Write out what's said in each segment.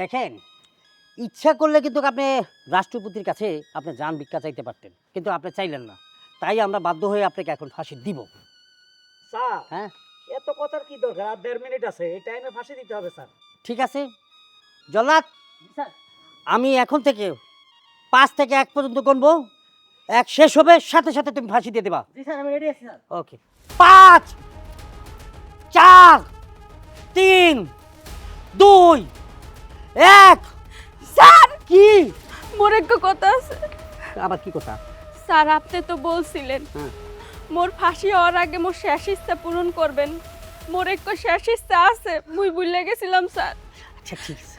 দেখেন ইচ্ছা করলে কিন্তু আপনি রাষ্ট্রপতির কাছে আপনি যান ভিক্ষা চাইতে পারতেন কিন্তু আপনি চাইলেন না। তাই আমরা বাধ্য হয়ে আপনাকে এখন ফাঁসি দিব। স্যার হ্যাঁ? এত কথার কি দরকার? আর দেড় মিনিট আছে এই টাইমে ফাঁসি দিতে হবে স্যার। ঠিক আছে। জল্লাদ আমি এখন থেকে পাঁচ থেকে এক পর্যন্ত গুনবো এক শেষ হবে সাথে সাথে তুমি ফাঁসি দিয়ে দেবা। জি স্যার আমি রেডি আছি স্যার। ওকে। পাঁচ চার তিন দুই এক। স্যার! কি? মোর একটা কথা আছে। আবার কি কথা? স্যার আপনি তো বলছিলেন। হ্যাঁ। মোর ফাঁসি হওয়ার আগে মোর শেষ ইচ্ছা পূরণ করবেন। মোর একটা শেষ ইচ্ছা আছে। মুই ভুলে গেছিলাম স্যার। আচ্ছা ঠিক আছে।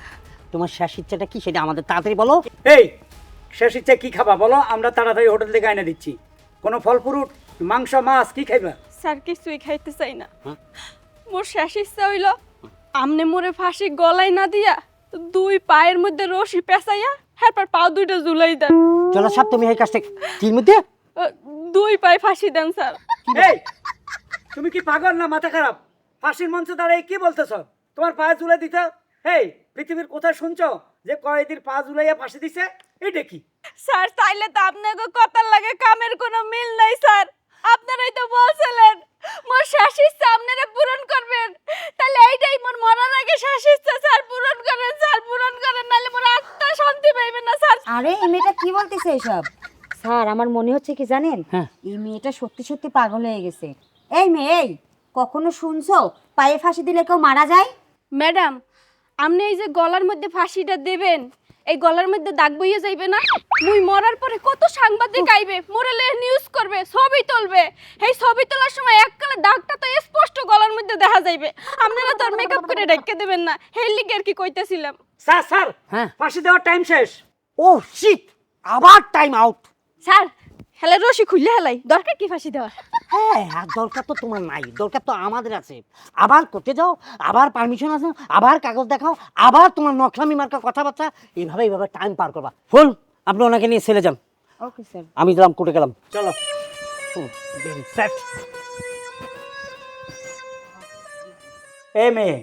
তোমার শেষ ইচ্ছাটা কি সেটা আমাদের তাড়াতাড়ি বলো। এই শেষ ইচ্ছা কি খাবা বলো? আমরা তাড়াতাড়ি হোটেল থেকে এনে দিচ্ছি। কোনো ফল ফ্রুট মাংস মাছ কি খাইবা? স্যার কিছুই খাইতে চাই না। হ্যাঁ? মোর শেষ ইচ্ছা হইল আমনে মোরে ফাঁসি গলায় না দিয়া দুই পায়ের মধ্যে রশি পেঁচাইয়া হ্যাঁ পাও দুইটা ঝুলাই দেন চলো সাহেব তুমি এই কাজটা কি মধ্যে দুই পায়ে ফাঁসি দেন স্যার। এই তুমি কি পাগল না মাথা খারাপ? ফাঁসির মঞ্চে দাঁড়িয়ে কি বলতেছ? তোমার পায়ে ঝুলে দিতে এই পৃথিবীর কোথায় শুনছো যে কয়েদির পা ঝুলাইয়া ফাঁসি দিছে? এইটা কি? স্যার তাইলে তো আপনাকে কথার লাগে কামের কোনো মিল নাই স্যার। আপনারাই তো বলছিলেন মোর শেষ ইচ্ছা আপনারা পূরণ করবেন তাহলে এইটাই মোর মরার আগে শেষ ইচ্ছা স্যার পূরণ করেন স্যার পূরণ করেন নাহলে মোর আত্মা শান্তি পাইবে না স্যার আরে এই মেয়েটা কি বলতেছে এসব? স্যার আমার মনে হচ্ছে কি জানেন? হ্যাঁ। এই মেয়েটা সত্যি সত্যি পাগল হয়ে গেছে। এই মেয়ে এই কখনো শুনছো? পায়ে ফাঁসি দিলে কেউ মারা যায়? ম্যাডাম আপনি এই যে গলার মধ্যে ফাঁসিটা দেবেন এই গলার মধ্যে দাগ বইয়ে যাইবে না? মুই মরার পরে কত সাংবাদিক আইবে মরেলে নিউজ করবে ছবি তুলবে। এই ছবি তোলার সময় এককালে দাগটা তো স্পষ্ট গলার মধ্যে দেখা যাইবে। আপনারা তো আর মেকআপ করে রেখে দেবেন না। হেই লিগে আর কি কইতেছিলাম। স্যার স্যার হ্যাঁ। ফাঁসি দেওয়ার টাইম শেষ। ও শিট আবার টাইম আউট স্যার হেলে রশি খুললে হেলাই। দরকার কি ফাঁসি দেওয়ার? হ্যাঁ আর দরকার তো তোমার নাই দরকার তো আমাদের আছে। আবার করতে যাও আবার পারমিশন আছে আবার কাগজ দেখাও আবার তোমার নকলামি মার্কা কথাবার্তা এইভাবে এইভাবে টাইম পার করবা। ফুল আপনি ওনাকে নিয়ে ছেলে যান। ওকে স্যার আমি গেলাম কোর্টে গেলাম। চলো। এ মেয়ে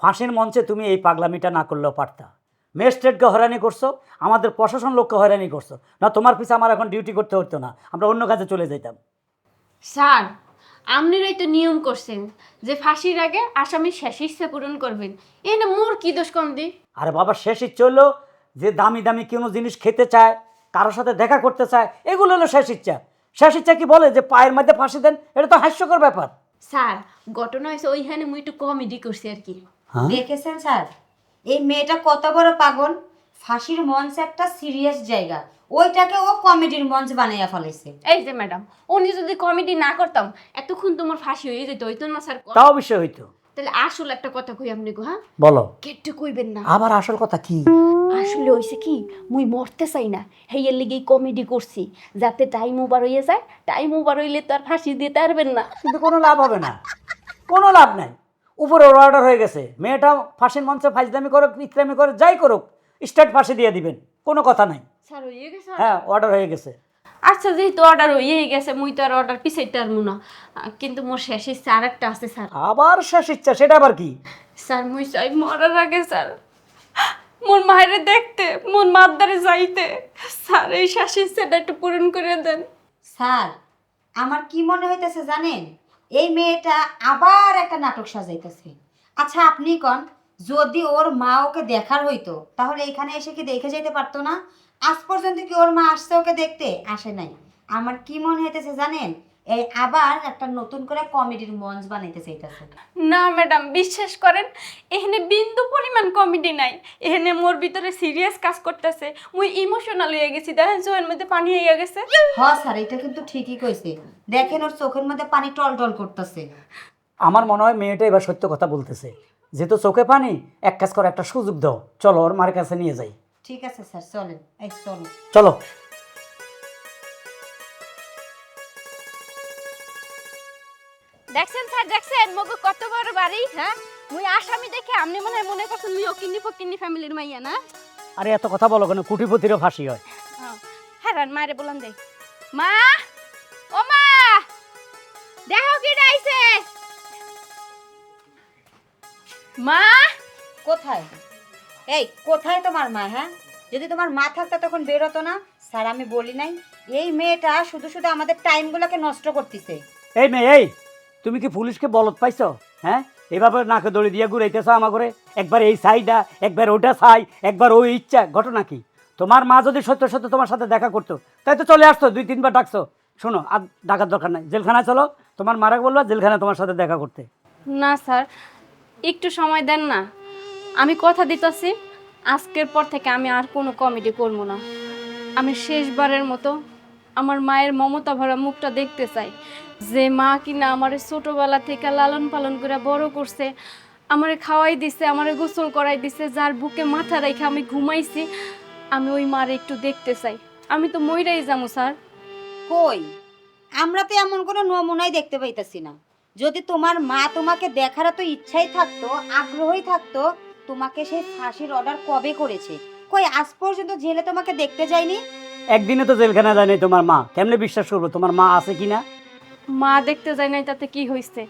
ফাঁসির মঞ্চে তুমি এই পাগলামিটা না করলেও পারতা। ম্যাজিস্ট্রেটকে হয়রানি করছ আমাদের প্রশাসন লোককে হয়রানি করছ। না তোমার পিছে আমার এখন ডিউটি করতে হতো না আমরা অন্য কাজে চলে যেতাম স্যার আপনারাই তো নিয়ম করছেন যে ফাঁসির আগে আসামি শেষ ইচ্ছা পূরণ করবেন। এনে মোর কি দোষ কম দি? আরে বাবা শেষ ইচ্ছে হলো যে দামি দামি কোনো জিনিস খেতে চায় কারোর সাথে দেখা করতে চায় এগুলো হলো শেষ ইচ্ছা। শেষ ইচ্ছা কি বলে যে পায়ের মধ্যে ফাঁসি দেন? এটা তো হাস্যকর ব্যাপার। স্যার ঘটনা হয়েছে ওইখানে মুই একটু কমেডি করছি আর কি। হ্যাঁ? দেখেছেন স্যার? এই মেয়েটা কত বড় পাগল? ফাঁসির মঞ্চ একটা সিরিয়াস জায়গা। ওইটাকে ও কমেডির মঞ্চ বানাইয়া ফেলাইছে। এই যে ম্যাডাম উনি যদি কমেডি না করতাম এতক্ষণ তোমার ফাঁসি হয়ে যেত হইতো না স্যার তাও বিষয় হইতো। তাহলে আসল একটা কথা কই আপনি গো হ্যাঁ? বলো। কেটে কইবেন না। আবার আসল কথা কি? আসলে হইছে কি মুই মরতে চাই না হেইয়ের লিগেই কমেডি করছি যাতে টাইম ওভার হয়ে যায় টাইম ওভার হইলে তো আর ফাঁসি দিতে পারবেন না। কিন্তু কোনো লাভ হবে না। কোনো লাভ নাই। উপরে অর্ডার হয়ে গেছে। মেয়েটা ফাঁসির মঞ্চে ফাঁসদামি করুক ইত্রামি করে যাই করুক স্ট্রেট ফাঁসি দিয়ে দিবেন কোনো কথা নাই। স্যার হয়ে গেছে হ্যাঁ অর্ডার হয়ে গেছে। আচ্ছা যেহেতু অর্ডার হয়ে গেছে মুই তো আর অর্ডার পিছাইতে পারব না। কিন্তু মোর শেষ ইচ্ছা আর একটা আছে স্যার। আবার শেষ ইচ্ছা সেটা আবার কি? স্যার মুই চাই মরার আগে স্যার। মোর মায়েরে দেখতে মোর মাদ্দারে যাইতে। স্যার এই শেষ ইচ্ছাটা একটু পূরণ করে দেন। স্যার আমার কি মনে হইতেছে জানেন? এই মেয়েটা আবার একটা নাটক সাজাইতেছে। আচ্ছা আপনি কন? যদি ওর মা ওকে দেখার হইতো, তাহলে এখানে এসে কি দেখে যেতে পারতো না? আজ পর্যন্ত কি ওর মা আসছে ওকে দেখতে? আসে নাই। আমার কি মনে হইতেছে জানেন? এই আবার একটা নতুন করে কমেডির মঞ্চ বানাইতে চাইতেছে। না ম্যাডাম বিশ্বাস করেন এখানে বিন্দু পরিমাণ কমেডি নাই। এখানে মোর ভিতরে সিরিয়াস কাজ করতেছে। মুই ইমোশনাল হয়ে গেছি দেখেন চোখের মধ্যে পানি হয়ে গেছে। হ স্যার এটা কিন্তু ঠিকই কইছে। দেখেন ওর চোখের মধ্যে পানি টল টল করতেছে। আমার মনে হয় মেয়েটা এবার সত্য কথা বলতেছে। যেহেতু চোখে পানি এক কাজ করে একটা সুযোগ দাও। চলো ওর মার কাছে নিয়ে যাই। ঠিক আছে স্যার চলেন। এই চলো। চলো। দেখছেন স্যার দেখছেন? মগো কত বড় বাড়ি হ্যাঁ? মুই আসামি দেখে আপনি মনে হয় মনে করছেন মুই অকিন্নি ফকিন্নি ফ্যামিলির মাইয়া না? আরে এত কথা বলো কেন? কুটিপতিরও ফাঁসি হয়। হ্যাঁ রান মারে বলান দে। মা! ও মা! দেখো কি ডাইছে! মা! কোথায়? এই কোথায় তোমার মা হ্যাঁ? যদি তোমার মা থাকতো তখন বেরোতো না স্যার আমি বলি নাই এই মেয়েটা শুধু শুধু আমাদের টাইমগুলোকে নষ্ট করতেছে। এই মেয়ে এই! তুমি কি পুলিশকে বলত পাইছো? হ্যাঁ? এভাবে নাকে দড়ি দিয়ে ঘুরাইতেছ আমার করে একবার এই সাইডা, একবার ওটা সাই, একবার ওই ইচ্ছা। ঘটনা কি? তোমার মা যদি সত্য সত্য তোমার সাথে দেখা করতো, তাই তো চলে আসতো দুই তিনবার ডাকছো। শোনো, আর ডাকার দরকার নাই। জেলখানায় চলো। তোমার মারা বলবা জেলখানায় তোমার সাথে দেখা করতে। না, স্যার। একটু সময় দেন না। আমি কথা দিতেছি। আজকের পর থেকে আমি আর কোনো কমেডি করব না। আমি শেষবারের মতো আমার মায়ের মমতা ভরা মুখটা দেখতে চাই। যে মা কিনা আমার ছোটবেলা থেকে লালন পালন করে বড় করছে আমারে খাওয়াই দিছে আমারে গোসল করাই দিছে যার বুকে মাথা রেখে আমি ঘুমাইছি আমি ওই মারে একটু দেখতে চাই। আমি তো মইরাই যাব স্যার। কই? আমরা তো এমন কোনো নমুনাই দেখতে পাইতাছি না। যদি তোমার মা তোমাকে দেখার তো ইচ্ছাই থাকতো আগ্রহই থাকতো তোমাকে সেই ফাঁসির অর্ডার কবে করেছে? কই আজ পর্যন্ত জেলে তোমাকে দেখতে যায়নি? একদিনে তো জেলখানা যায় নাই তোমার মা। কেমনে বিশ্বাস করব তোমার মা আছে কি না মা দেখতে যাই নাই তাতে কি হয়েছে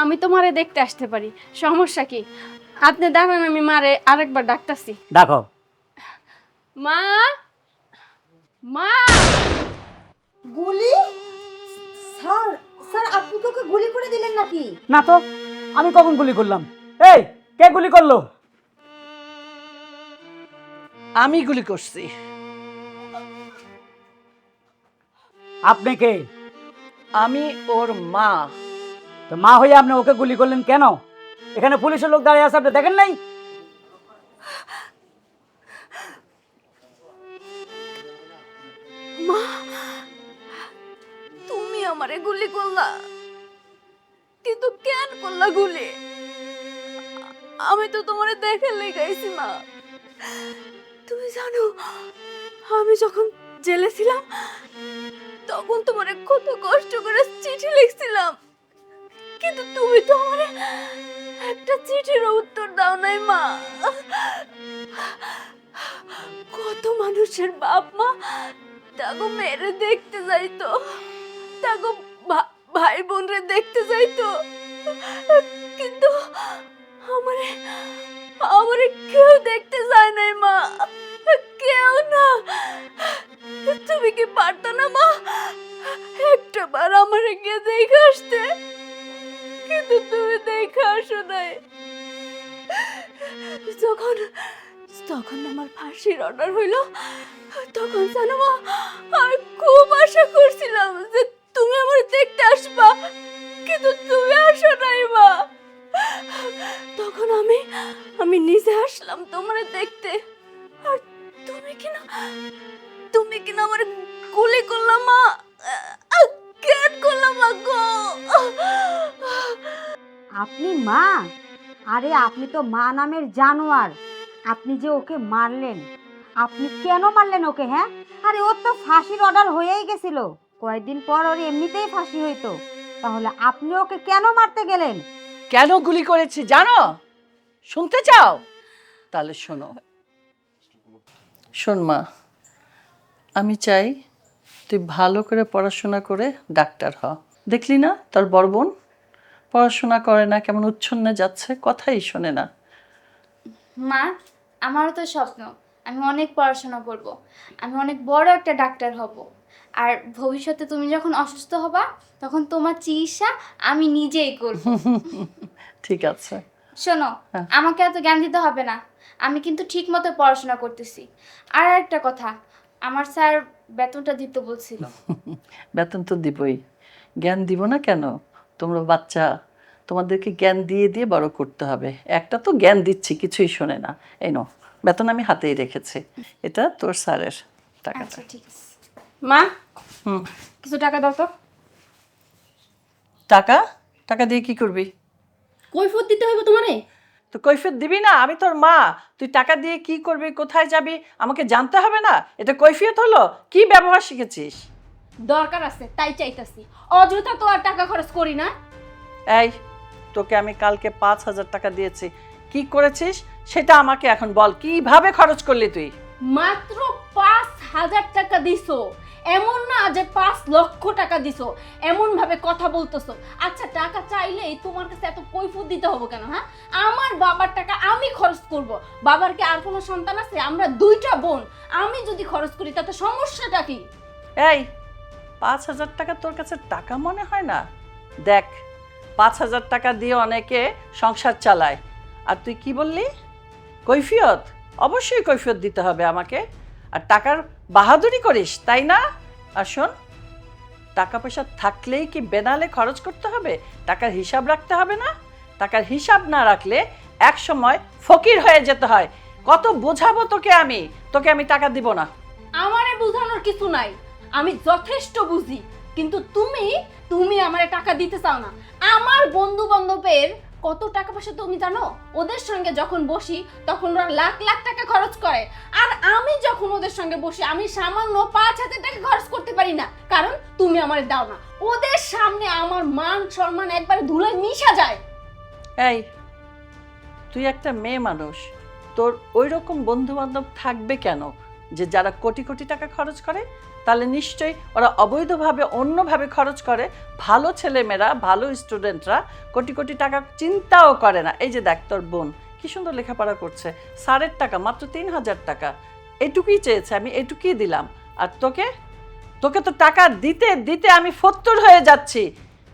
আমি তো মারে দেখতে আসতে পারি। সমস্যা কি? আপনি দেখেন আমি মারে আরেকবার ডাকতাছি। দেখো। মা! মা! গুলি? স্যার স্যার আপনি তোকে গুলি করে দিলেন নাকি? না তো আমি কখন গুলি করলাম? এই কে গুলি করল? আমি গুলি করছি। আপনি কে? আমি ওর মা। তো মা হয়ে আপনি ওকে গুলি করলেন কেন? এখানে পুলিশের লোক দাঁড়িয়ে আছে, আপনি দেখেন নাই? মা, তুমি আমারে গুলি করলা। কিন্তু কেন করলা গুলি? আমি তো তোমারে দেখে লেগাইছি মা। তুমি জানো, আমি যখন জেলে ছিলাম তখন তোমারে কত কষ্ট করে চিঠি লিখছিলাম। কিন্তু তুমি তো আমারে একটা চিঠির উত্তর দাও নাই, মা। কত মানুষের বাপ, মা, তাগো মেরে দেখতে যাইতো। ভা- ভাই বোনরে দেখতে যাইতো। কিন্তু আমারে আমারে কেউ দেখতে যায় নাই, মা। কেউ না। তুমি কি পারতো না, মা? একটা বার আমারে গিয়ে দেখে আসতে। কিন্তু তুমি দেখে আসো নাই। যখন তখন আমার ফাঁসির অর্ডার হইল, তখন জানো মা, আমি খুব আশা করছিলাম যে তুমি আমার দেখতে আসবা। কিন্তু তুমি আসো নাই, মা। তখন আমি আমি নিজে আসলাম তোমার দেখতে। আর তুমি কিনা তুমি কিনা আমার গুলি করলাম মা। কেন করলাম মা গো? আপনি মা? আরে আপনি তো মা নামের জানোয়ার। আপনি যে ওকে মারলেন। আপনি কেন মারলেন ওকে হ্যাঁ? আরে ওর তো ফাঁসির অর্ডার হয়েই গেছিল। কয়েকদিন পর ওর এমনিতেই ফাঁসি হইতো। তাহলে আপনি ওকে কেন মারতে গেলেন? কেন গুলি করেছি জানো? শুনতে চাও? তাহলে শোনো। শোন মা। আমি চাই তুই ভালো করে পড়াশোনা করে ডাক্তার হ। দেখলি না তোর বড় বোন? পড়াশোনা করে না কেমন উচ্ছন্নে যাচ্ছে কথাই শোনে না। মা আমারও তো স্বপ্ন আমি অনেক পড়াশোনা করব আমি অনেক বড় একটা ডাক্তার হব। আর ভবিষ্যতে তুমি যখন অসুস্থ হবা তখন তোমার চিকিৎসা আমি নিজেই করব। ঠিক আছে। শোনো হ্যাঁ। আমাকে এত জ্ঞান দিতে হবে না আমি কিন্তু ঠিক মতো পড়াশোনা করতেছি। আর একটা কথা আমার স্যার বেতনটা দিতে বলছিল। বেতন তো দিবই। জ্ঞান দিব না কেন? তোমরা বাচ্চা তোমাদেরকে জ্ঞান দিয়ে দিয়ে বড় করতে হবে। একটা তো জ্ঞান দিচ্ছি কিছুই শোনে না। এই নো বেতন আমি হাতেই রেখেছি। এটা তোর স্যারের টাকাটা। আচ্ছা ঠিক আছে। মা হুম। কিছু টাকা দাও তো। টাকা? টাকা দিয়ে কি করবি? কৈফত দিতে হবে তোমারে? তো কৈফিয়ত দিবি না? আমি তোর মা। তুই টাকা দিয়ে কি করবি? কোথায় যাবি? আমাকে জানতে হবে না? এটা কৈফিয়ত হলো? কি ব্যবহার শিখেছিস? দরকার আছে তাই চাইতাছি। অযথা তো আর টাকা খরচ করি না। এই তোকে আমি কালকে পাঁচ হাজার টাকা দিয়েছি। কি করেছিস? সেটা আমাকে এখন বল। কীভাবে খরচ করলি তুই? মাত্র পাঁচ হাজার টাকা দিছো। এমন না যে পাঁচ লক্ষ টাকা দিছো এমন ভাবে কথা বলতেছো। আচ্ছা টাকা চাইলেই তোমার কাছে এত কৈফুত দিতে হবে কেন হ্যাঁ? আমার বাবার টাকা আমি খরচ করব। বাবার কি আর কোনো সন্তান আছে? আমরা দুইটা বোন। আমি যদি খরচ করি, তাতে সমস্যাটা কি? এই, পাঁচ হাজার টাকা তোর কাছে টাকা মনে হয় না? দেখ, পাঁচ হাজার টাকা দিয়ে অনেকে সংসার চালায়। আর তুই কি বললি? কৈফিয়ত? অবশ্যই কৈফিয়ত দিতে হবে আমাকে। আর টাকার বাহাদুরি করিস, তাই না? আর শোন টাকা পয়সা থাকলেই কি বেনালে খরচ করতে হবে? টাকার হিসাব রাখতে হবে না? টাকার হিসাব না রাখলে এক সময় ফকির হয়ে যেতে হয়। কত বোঝাবো তোকে আমি? তোকে আমি টাকা দিব না। আমারে বোঝানোর কিছু নাই। আমি যথেষ্ট বুঝি, কিন্তু তুমি তুমি আমারে টাকা দিতে চাও না। আমার বন্ধু বান্ধবের কত টাকা পয়সা তুমি জানো? ওদের সঙ্গে যখন বসি, তখন ওরা লাখ লাখ টাকা খরচ করে। আর আমি যখন ওদের সঙ্গে বসি, আমি সামান্য পাঁচ হাজার টাকা খরচ করতে পারি না। কারণ তুমি আমার দাও না। ওদের সামনে আমার মান সম্মান একবারে ধুলে মিশা যায়। এই, তুই একটা মেয়ে মানুষ। তোর ওই রকম বন্ধু বান্ধব থাকবে কেন? যে যারা কোটি কোটি টাকা খরচ করে, তাহলে নিশ্চয়ই ওরা অবৈধভাবে, অন্যভাবে খরচ করে। ভালো ছেলেমেয়েরা, ভালো স্টুডেন্টরা কোটি কোটি টাকা চিন্তাও করে না। এই যে দেখ তোর বোন, কী সুন্দর লেখাপড়া করছে। সারের টাকা, মাত্র তিন হাজার টাকা। এটুকুই চেয়েছে, আমি এটুকুই দিলাম। আর তোকে? তোকে তো টাকা দিতে দিতে আমি ফত্তর হয়ে যাচ্ছি।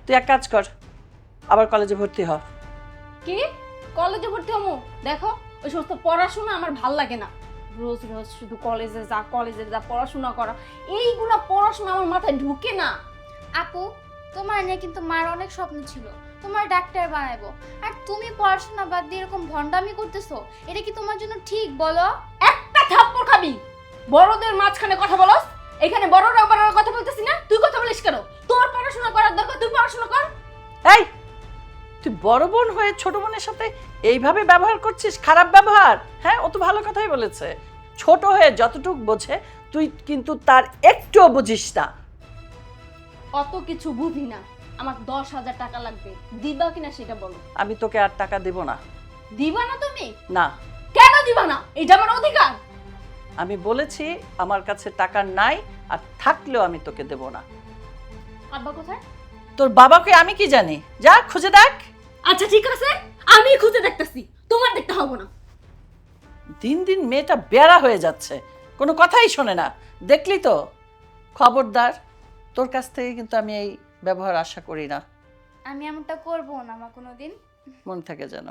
তুই এক কাজ কর, আবার কলেজে ভর্তি হ। কি? কলেজে ভর্তি হমু দেখো, ওই সমস্ত পড়াশোনা আমার ভালো লাগে না। রোজ রোজ শুধু কলেজে যা কলেজে যা পড়াশোনা করা এইগুলা পড়াশোনা আমার মাথায় ঢুকে না। আপু তোমার নিয়ে কিন্তু মার অনেক স্বপ্ন ছিল। তোমার ডাক্তার বানাবো আর তুমি পড়াশোনা বাদ দিয়ে এরকম ভণ্ডামি করতেছো এটা কি তোমার জন্য ঠিক বলো? একটা থাপ্পড় খাবি। বড়দের মাঝখানে কথা বলস। এখানে বড়রা বড়রা কথা বলতেছি না। তুই কথা বলিস কেন? তোর পড়াশোনা করার দরকার তুই পড়াশোনা কর। এই! তুই বড় বোন হয়ে ছোট বোনের সাথে এইভাবে ব্যবহার করছিস? খারাপ ব্যবহার? হ্যাঁ ও তো ভালো কথাই বলেছে। ছোট হয়ে যতটুক বোঝে তুই কিন্তু তার একটুও বুঝিস না। অত কিছু বুঝি না। আমার দশ হাজার টাকা লাগবে। দিবা কিনা সেটা বলো। আমি তোকে আর টাকা দেব না। দিবা না তুমি? না। কেন দিবা না? এটা আমার অধিকার। আমি বলেছি আমার কাছে টাকা নাই আর থাকলেও আমি তোকে দেব না। আব্বা কোথায়? তোর বাবাকে আমি কি জানি? যা খুঁজে দেখ। আচ্ছা ঠিক আছে। আমি খুঁজে দেখতেছি। তোমার দেখতে হবে না। দিন দিন মেয়েটা বেড়া হয়ে যাচ্ছে। কোনো কথাই শোনে না। দেখলি তো? খবরদার তোর কাছ থেকে কিন্তু আমি এই ব্যবহার আশা করি না। আমি এমনটা করব না আমার কোনোদিন। মন থাকে যেন।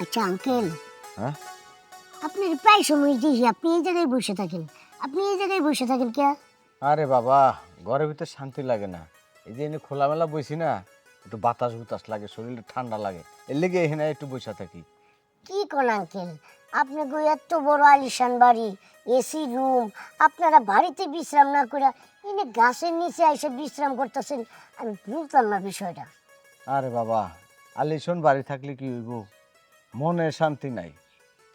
আচ্ছা আঙ্কেল হ্যাঁ? আপনি প্রায় সময় দেখি আপনি এই জায়গায় বসে থাকেন। আপনি এই জায়গায় বসে থাকেন কে? আরে বাবা ঘরের ভিতর শান্তি লাগে না। এই যে এনে খোলামেলা বইছি না একটু বাতাস বুতাস লাগে শরীরে ঠান্ডা লাগে। এর লেগে এখানে একটু বসে থাকি। কি কোন আঙ্কেল? আপনি গো এত বড় আলিশান বাড়ি এসি রুম আপনারা বাড়িতে বিশ্রাম না করে এনে গাছের নিচে এসে বিশ্রাম করতেছেন আমি বুঝলাম না বিষয়টা। আরে বাবা আলিশন বাড়ি থাকলে কি হইব? মনে শান্তি নাই।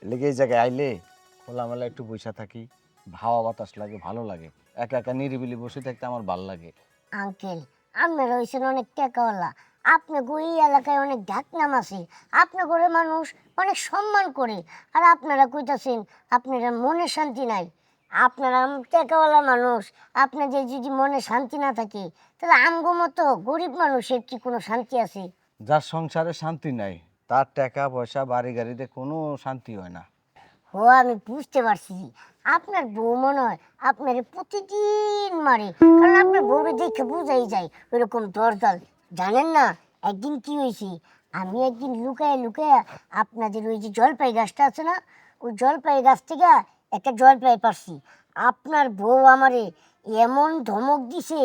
লেগে এই জায়গায় আইলে খোলামেলা একটু বসে থাকি হাওয়া বাতাস লাগে ভালো লাগে। একা একা নিরিবিলি বসে থাকতে আমার ভালো লাগে। আঙ্কেল আপনারা হয়েছেন অনেক টেকাওয়ালা। আপনি গো এই এলাকায় অনেক ডাকনাম আছে। আপনার ঘরে মানুষ অনেক সম্মান করে। আর আপনারা কইতাছেন আপনারা মনে শান্তি নাই। আপনারা আম- টেকাওয়ালা মানুষ। আপনাদের যদি মনে শান্তি না থাকে তাহলে আমগো মতো গরিব মানুষের কি কোনো শান্তি আছে? যার সংসারে শান্তি নাই তার টাকা পয়সা, বাড়ি গাড়িতে কোনো শান্তি হয় না। ও, আমি বুঝতে পারছি। আপনার বউ মনে হয় আপনার প্রতিদিন মারে। কারণ আপনার বউরে দেখে বোঝাই যায় ওইরকম দরদাল। জানেন না, একদিন কি হয়েছে? আমি একদিন লুকায় লুকায় আপনাদের ওই যে জলপাই গাছটা আছে না, ওই জলপাই গাছ থেকে একটা জলপাই পারছি। আপনার বউ আমারে এমন ধমক দিছে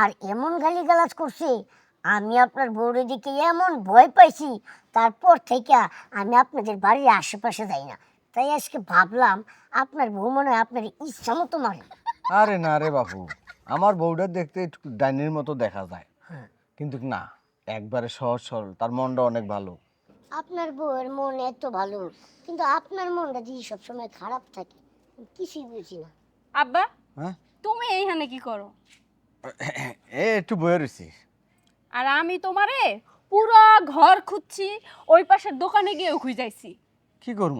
আর এমন গালিগালাজ করছে আমি আপনার বউরে দিকে এমন ভয় পাইছি তারপর থেকে আমি আপনাদের বাড়ির আশেপাশে যাই না। তাই আজকে ভাবলাম আপনার বউ মনে হয় আপনার ইচ্ছা মতো মারে। আরে না রে বাপু আমার বউটা দেখতে একটু ডাইনির মতো দেখা যায়। হ্যাঁ। কিন্তু না একবারে সহজ সরল তার মনটা অনেক ভালো। আপনার বউয়ের মন এত ভালো কিন্তু আপনার মনটা যদি সবসময় খারাপ থাকে কিছুই বুঝি না। আব্বা হ্যাঁ? তুমি এইখানে কি করো? এ একটু বয়ে রয়েছি। আর আমি তোমারে পুরো ঘর খুঁজছি ওই পাশের দোকানে গিয়েও খুঁজাইছি। কি করব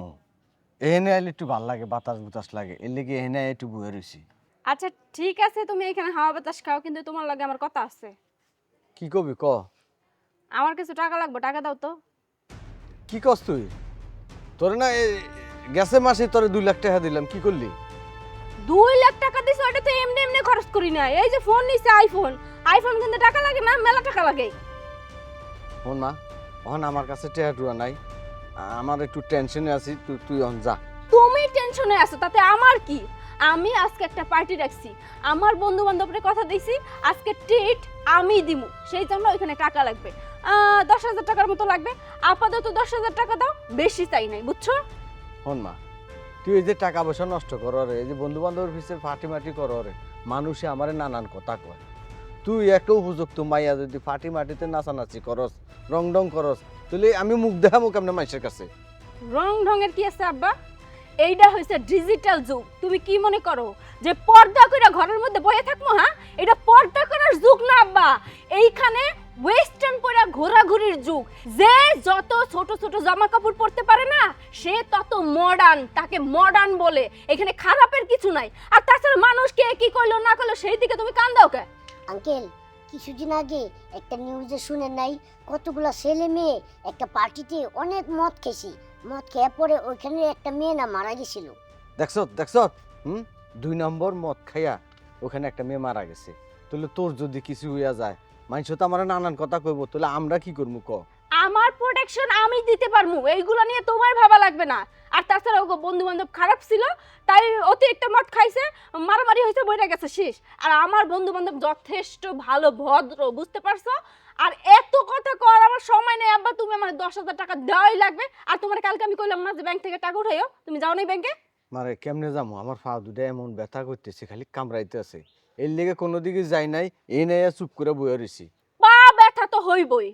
এনে আইলে একটু ভালো লাগে বাতাস বুতাস লাগে এর লেগে এনে একটু বয়ে রয়েছি আচ্ছা ঠিক আছে তুমি এখানে হাওয়া বাতাস খাও কিন্তু তোমার লাগে আমার কথা আছে। কি কবি ক? আমার কিছু টাকা লাগবে টাকা দাও তো। কি কস তুই? তোর না গ্যাসের মাসে তোরে দুই লাখ টাকা দিলাম কি করলি? দুই লাখ টাকা দিছো এটা তো এমনি এমনি খরচ করি না এই যে ফোন নিছে আইফোন আইফোন কিনতে টাকা লাগে না মেলা টাকা লাগে। শোন মা এখন আমার কাছে টাকা টুয়া নাই। আমার একটু টেনশনে আছি তুই তুই এখন যা। তুমি টেনশনে আছো তাতে আমার কি? আমি আজকে একটা পার্টি রাখছি। আমার বন্ধু বান্ধবদের কথা দিছি আজকে ট্রিট আমি দিমু। সেই জন্য ওইখানে টাকা লাগবে। দশ হাজার টাকার মতো লাগবে। আপাতত দশ হাজার টাকা দাও বেশি চাই নাই বুঝছ? শোন মা তুই এই যে টাকা পয়সা নষ্ট কর রে এই যে বন্ধু বান্ধবের পিছিয়ে ফাটি মাটি কর রে মানুষে আমারে নানান কথা কয়। তুই একটা উপযুক্ত মাইয়া যদি ফাটি মাটিতে নাচানাচি করস রং ডং করস, তাহলে আমি মুখ দেখামো কেমনে মানুষের কাছে? রং ঢঙের কি আছে আব্বা? এইটা হয়েছে ডিজিটাল যুগ। তুমি কি মনে করো যে পর্দা করে ঘরের মধ্যে বয়ে থাকব হ্যাঁ? এটা পর্দা করার যুগ না আব্বা। এইখানে ওয়েস্টার্ন পরে ঘোরাঘুরির যুগ। যে যত ছোট ছোট জামা কাপড় পরতে পারে না, সে তত মডার্ন তাকে মডার্ন বলে। এখানে খারাপের কিছু নাই। আর তাছাড়া মানুষ কে কি করল না করল সেই দিকে তুমি কান দাও কে? আঙ্কেল, কিছুদিন আগে একটা নিউজে শুনে নাই, কতগুলা ছেলে মেয়ে একটা পার্টিতে অনেক মদ খেয়েছি। মদ খেয়ে পরে ওইখানে একটা মেয়ে না মারা গেছিল। দেখছ দেখছ? হুম? দুই নম্বর মদ খাইয়া ওখানে একটা মেয়ে মারা গেছে। তাহলে তোর যদি কিছু হইয়া যায় মানুষ তো আমার নানান কথা কইব, তাহলে আমরা কি করব ক? আমার প্রোটেকশন আমি দিতে পারব এইগুলো নিয়ে তোমার ভাবা লাগবে না। আর তাছাড়া ওগো বন্ধু বান্ধব খারাপ ছিল তাই অতিরিক্ত মদ খাইছে মারামারি হয়েছে বইটা গেছে শেষ। আর আমার বন্ধু বান্ধব যথেষ্ট ভালো ভদ্র বুঝতে পারছ? আর এত কথা কর আমার সময় নেই আব্বা তুমি আমার দশ হাজার টাকা দেওয়াই লাগবে। আর তোমার কালকে আমি কইলাম না যে ব্যাংক থেকে টাকা উঠাইও তুমি যাও নাই ব্যাংকে? মারে কেমনে যাব আমার পা দুটা এমন ব্যথা করতেছে খালি কামড়াইতে আছে। এর লেগে কোনো দিকে যাই নাই এই নাই চুপ করে বয়ে রয়েছি পা ব্যথা তো হইবই।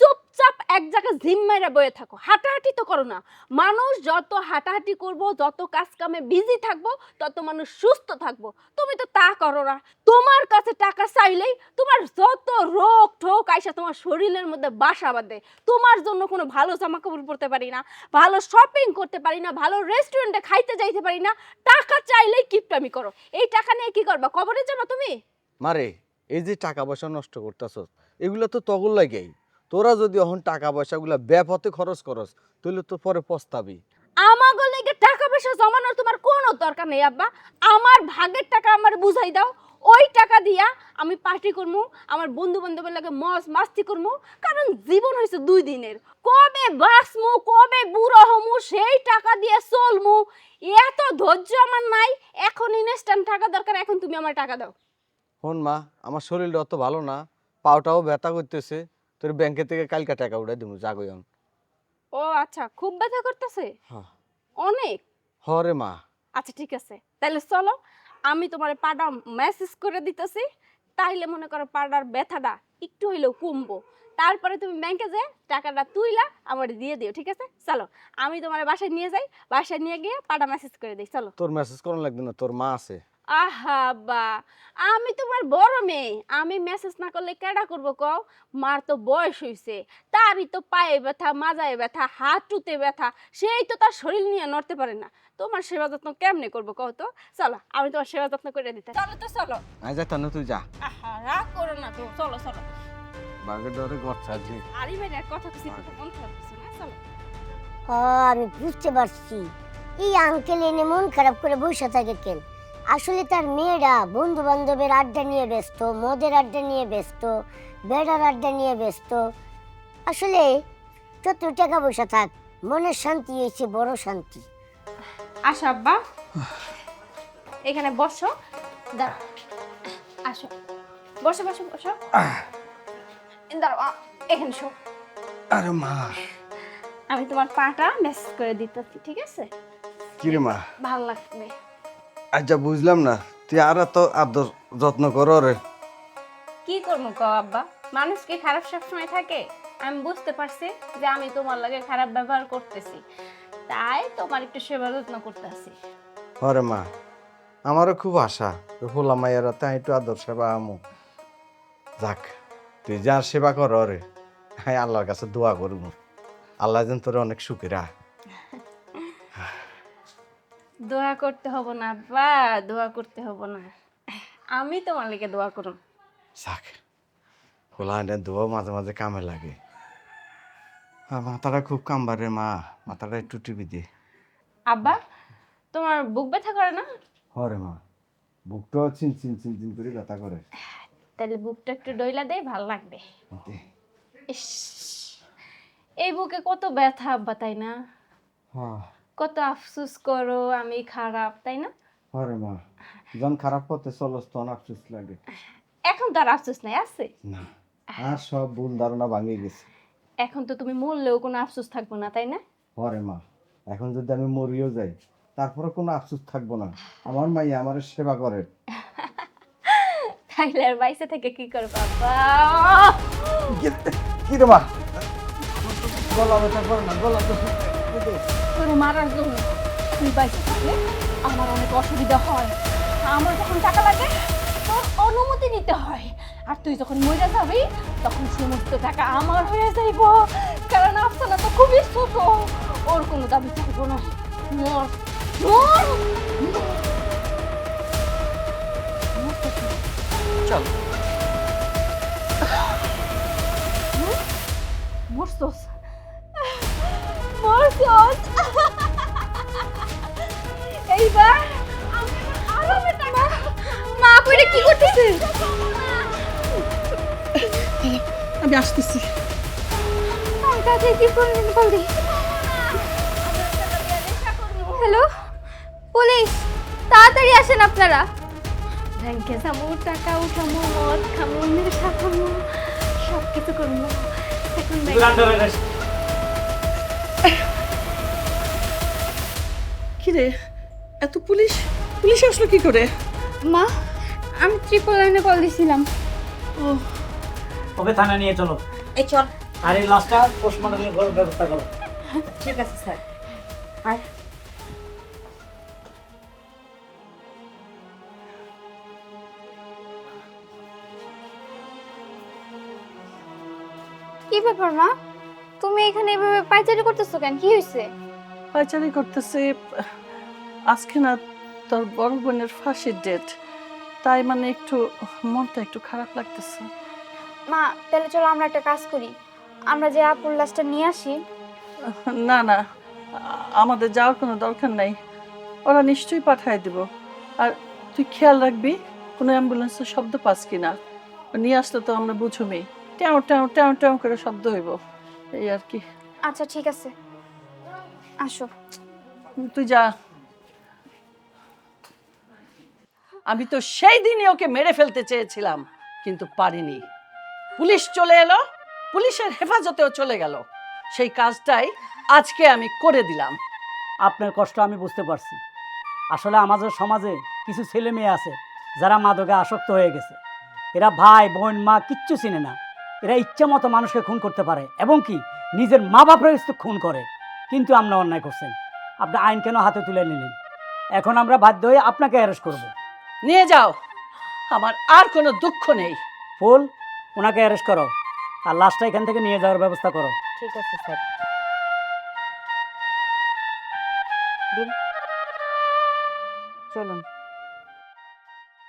চুপচাপ এক জায়গায় জিম মেরে বয়ে থাকো। হাঁটাহাঁটি তো করো না। মানুষ যত হাঁটাহাঁটি করব, যত কাজ কামে বিজি থাকব, তত মানুষ সুস্থ থাকব। তুমি তো তা করো না। তোমার কাছে টাকা চাইলেই তোমার যত রোগ ঠোক আইসা তোমার শরীরের মধ্যে বাসা বাঁধে। তোমার জন্য কোনো ভালো জামা কাপড় পরতে পারি না, ভালো শপিং করতে পারি না, ভালো রেস্টুরেন্টে খাইতে যাইতে পারি না। টাকা চাইলেই কিপটামি করো। এই টাকা নিয়ে কি করবা? কবরে যাবা তুমি? মারে, এই যে টাকা পয়সা নষ্ট করতেছ, এগুলো তো তগল লাগেই। তোরা যদি এখন টাকা পয়সাগুলো ব্যাপতে খরচ করস তাহলে তো পরে পস্তাবি। আমাগো লেগে টাকা পয়সা জমানোর তোমার কোনো দরকার নেই আব্বা। আমার ভাগের টাকা আমার বুঝাই দাও। ওই টাকা দিয়া আমি পার্টি করব আমার বন্ধু বান্ধবের লাগে মজ মাস্তি করব কারণ জীবন হয়েছে দুই দিনের। কবে বাঁচমু কবে বুড়ো হমু সেই টাকা দিয়ে চলমু। এত ধৈর্য আমার নাই এখন ইনস্ট্যান্ট টাকা দরকার এখন তুমি আমার টাকা দাও। হন মা আমার শরীরটা অত ভালো না পাওটাও ব্যথা করতেছে। তোর ব্যাংকে থেকে কালকা টাকা উঠাই দিব জাগয়ন ও আচ্ছা খুব ব্যথা করতেছে? হ্যাঁ। অনেক? হরে মা। আচ্ছা ঠিক আছে। তাহলে চলো আমি তোমার পাটা মেসেজ করে দিতেছি। তাইলে মনে করো পাড়ার ব্যথাটা একটু হইলেও কমবো। তারপরে তুমি ব্যাংকে যে টাকাটা তুইলা আমার দিয়ে দিও ঠিক আছে? চলো আমি তোমার বাসায় নিয়ে যাই। বাসায় নিয়ে গিয়ে পাটা মেসেজ করে দিই চলো। তোর মেসেজ করানো লাগবে না তোর মা আছে। আহা বা আমি তোমার বড় মেয়ে। আমি মেসেজ না করলে কেডা করব কও? মার তো বয়স হইছে। তারই তো পায়ে ব্যথা মাজায় ব্যথা হাঁটুতে ব্যথা সেই তো তার শরীর নিয়ে নড়তে পারে না। তোমার সেবা যত্ন কেমনে করব কও তো? চলো আমি তোমার সেবা যত্ন করে দিতে চলো তো চলো। আই যা তানু তুই যা। আহা রাগ করো না তো। চলো চলো। বাগের ডরে ঘর ছাড়ছি আরে ভাই কথা কিছু মন খারাপ না? চলো। হ আমি বুঝতে পারছি। এই আঙ্কেল এনে মন খারাপ করে বসে থাকে কেন? আসলে তার মেয়েরা বন্ধু বান্ধবের আড্ডা নিয়ে ব্যস্ত মদের আড্ডা নিয়ে ব্যস্ত বেড়ার আড্ডা নিয়ে ব্যস্ত। আসলে যত টাকা পয়সা থাক মনের শান্তি হয়েছে বড় শান্তি। আসো আব্বা। এখানে বসো। আসো। বসো বসো বসো। এখানে শো আরে মা। আমি তোমার পাটা মেসেজ করে দিতেছি ঠিক আছে? কিরে মা? ভালো লাগবে আচ্ছা বুঝলাম না। তুই আর এত আদর যত্ন কর রে। কি করব কও আব্বা? মানুষ কি খারাপ সবসময় থাকে? আমি বুঝতে পারছি যে আমি তোমার লাগে খারাপ ব্যবহার করতেছি। তাই তোমার একটু সেবা যত্ন করতেছি হরে মা আমারও খুব আশা হোলা মাইয়ার তাই একটু আদর সেবা আমু। যাক তুই যার সেবা কর রে। হ্যাঁ আল্লাহর কাছে দোয়া করব আল্লাহ যেন তোর অনেক সুখেরা দোয়া করতে হব না বা দোয়া করতে হব না। আমি তোমার লেগে দোয়া করুন যাক খোলা এনে দোয়া মাঝে মাঝে কামে লাগে। আর মাথাটা খুব কামবারে মা মাথাটা একটু টিপি দিয়ে আব্বা তোমার বুক ব্যথা করে না? হরে মা বুকটাও চিন চিন চিন চিন করে ব্যথা করে। তাহলে বুকটা একটু ডইলা দেয় ভালো লাগবে। দে। ইস এই বুকে কত ব্যথা আব্বা তাই না? হ্যাঁ কত আফসোস করো আমি খারাপ তাই না? হরে মা যখন খারাপ পথে চলস তখন আফসোস লাগে। এখন তো আর আফসোস নাই আছে? না আর সব ভুল ধারণা ভাঙিয়ে গেছে। এখন তো তুমি মরলেও কোনো আফসোস থাকব না তাই না? হরে মা এখন যদি আমি মরিও যাই তারপরে কোনো আফসোস থাকব না। আমার মাই আমার সেবা করে। তাইলে আর বাইসে থেকে কি করব আব্বা? কি রে মা? গলা ব্যথা করে না গলা তোর মারার জন্য তুই বাইসে থাকলে আমার অনেক অসুবিধা হয়। আমার যখন টাকা লাগে তোর অনুমতি নিতে হয়। আর তুই যখন মরে যাবি তখন সমস্ত টাকা আমার হয়ে যাইব। কারণ আফসানা তো খুবই ছোট। ওর কোনো দাবি থাকব না। মর। মর! চল। মরছস। মরছস। আমি আরামে টাকা মা কইরে কি করতেছে? আমি আসতেছি। কি করলেন হ্যালো পুলিশ তাড়াতাড়ি আসেন আপনারা। ব্যাংকে যাব টাকা উঠামো মদ খামো নেশা খামো সব কিছু করব। এখন ব্যাংকে কিরে এত পুলিশ? পুলিশ আসলো কি করে? মা আমি ট্রিপল লাইনে কল দিছিলাম। ও। ওকে থানা নিয়ে চলো। এই চল। আর এই লাশটা পোস্টমর্টমের ব্যবস্থা করো। ঠিক আছে স্যার। আর? কি ব্যাপার মা? তুমি এখানে এভাবে পাইচারি করতেছো কেন? কি হয়েছে পাইচারি করতেছে আজকে না তোর বড় বোনের ফাঁসির ডেট তাই মানে একটু মনটা একটু খারাপ লাগতেছে। মা তাহলে চলো আমরা একটা কাজ করি। আমরা যে আপুর লাশটা নিয়ে আসি। না না আমাদের যাওয়ার কোনো দরকার নাই। ওরা নিশ্চয়ই পাঠিয়ে দিব। আর তুই খেয়াল রাখবি কোনো অ্যাম্বুলেন্সের শব্দ পাস কিনা। নিয়ে আসলে তো আমরা বুঝুমি। ট্যাও ট্যাও ট্যাও ট্যাও করে শব্দ হইব। এই আর কি। আচ্ছা ঠিক আছে। আসো। তুই যা। আমি তো সেই দিনই ওকে মেরে ফেলতে চেয়েছিলাম, কিন্তু পারিনি। পুলিশ চলে এলো, পুলিশের হেফাজতেও চলে গেল। সেই কাজটাই আজকে আমি করে দিলাম। আপনার কষ্ট আমি বুঝতে পারছি। আসলে আমাদের সমাজে কিছু ছেলে মেয়ে আছে, যারা মাদকে আসক্ত হয়ে গেছে। এরা ভাই, বোন, মা কিচ্ছু চিনে না। এরা ইচ্ছা মতো মানুষকে খুন করতে পারে এবং কি নিজের মা বাপের খুন করে। কিন্তু আমরা অন্যায় করছেন আপনি আইন কেন হাতে তুলে নিলেন? এখন আমরা বাধ্য হয়ে আপনাকে অ্যারেস্ট করব। নিয়ে যাও। আমার আর কোনো দুঃখ নেই। ফুল ওনাকে অ্যারেস্ট করো। আর লাস্টটা এখান থেকে নিয়ে যাওয়ার ব্যবস্থা করো। ঠিক আছে স্যার। চলুন।